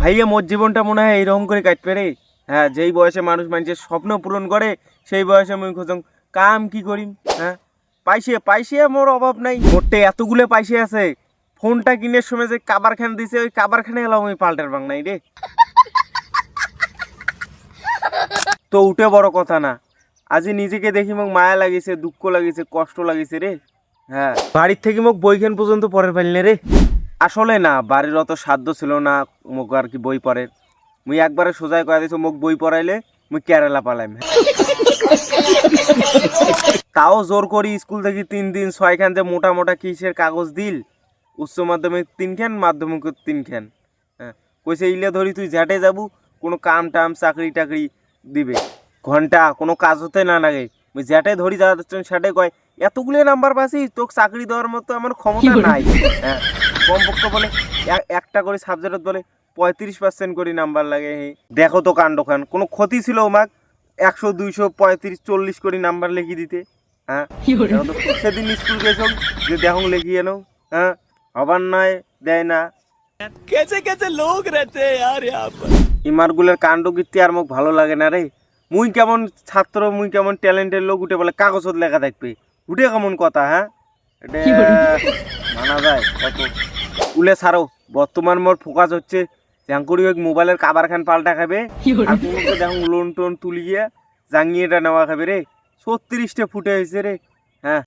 ভাইয়া, মোর জীবনটা মনে হয় এইরকম করে কাটবে রে। হ্যাঁ যেই বয়সে মানুষ মানুষের স্বপ্ন পূরণ করে, সেই বয়সে মুই খোঁজং, কাম কি করিম হ্যাঁ? পাইছে পাইছে, মোর অভাব নাই। মোটে এতগুলো পাইছে আছে, ফোনটা কিনে সময় যে কাবারখান দিছে, ওই কাবারখানে এলাম, আমি পাল্টার বাং নাই রে। তো উঠে বড় কথা না, আজি নিজেকে দেখি মোক মায়া লাগিছে, দুঃখ লাগিছে, কষ্ট লাগিছে রে। হ্যাঁ বাড়ির থেকে মোক বইখান পর্যন্ত পড়ে ফেললে রে। আসলে না বাড়ির অত সাধ্য ছিল না মোক আর কি বই পড়ে মুই একবারে সোজাই কয়া দিছো মোক বই পড়াইলে মুই কেরালা পালাইম। তাও জোর করি স্কুল থেকে তিন দিন ছয়খান যে মোটা মোটা কিসের কাগজ দিল উচ্চ মাধ্যমিক তিনখান মাধ্যমিক তিনখান। হ্যাঁ কইছে ইলে ধরি তুই ঝাটে যাবু কোনো কাম টাম চাকরি টাকরি দিবে। ঘণ্টা কোনো কাজ হতে না লাগে। মুই ঝাটে ধরি যাচ্ছেন সেটাই কয় এতগুলো নাম্বার পাসি তোকে চাকরি দেওয়ার মতো আমার ক্ষমতা নাই। হ্যাঁ। কমপক্ষ বলে একটা করে সাবজেক্টত বলে পঁয়ত্রিশ পার্সেন্ট করে নাম্বার লাগে হে। দেখো তো কাণ্ড খান কোনো ক্ষতি ছিল ওমাক? একশো দুইশো পঁয়ত্রিশ চল্লিশ করে নাম্বার লিখি দিতে হ্যাঁ? সেদিন স্কুল গেছ যে দেখো লিখিয়ে এনো হ্যাঁ? আবার নয় দেয় না। কেছে কেছে লোক রেতে আর ইমারগুলোর কাণ্ড কীর্তি আর মোক ভালো লাগে না রে। মুই কেমন ছাত্র মুই কেমন ট্যালেন্টের লোক উঠে বলে কাগজত লেখা থাকবে। উঠে কেমন কথা হ্যাঁ? এটা মানা যায় কত? উলে ছাড়ো। বর্তমান মোর ফোকাস হচ্ছে জ্যাঙ্কুরি ওই মোবাইলের কাবার খান পাল্টা খাবে। আর লোন টোন তুলিয়ে জাঙ্গিয়েটা নেওয়া খাবে রে। ছত্রিশটা ফুটে হয়েছে রে। হ্যাঁ।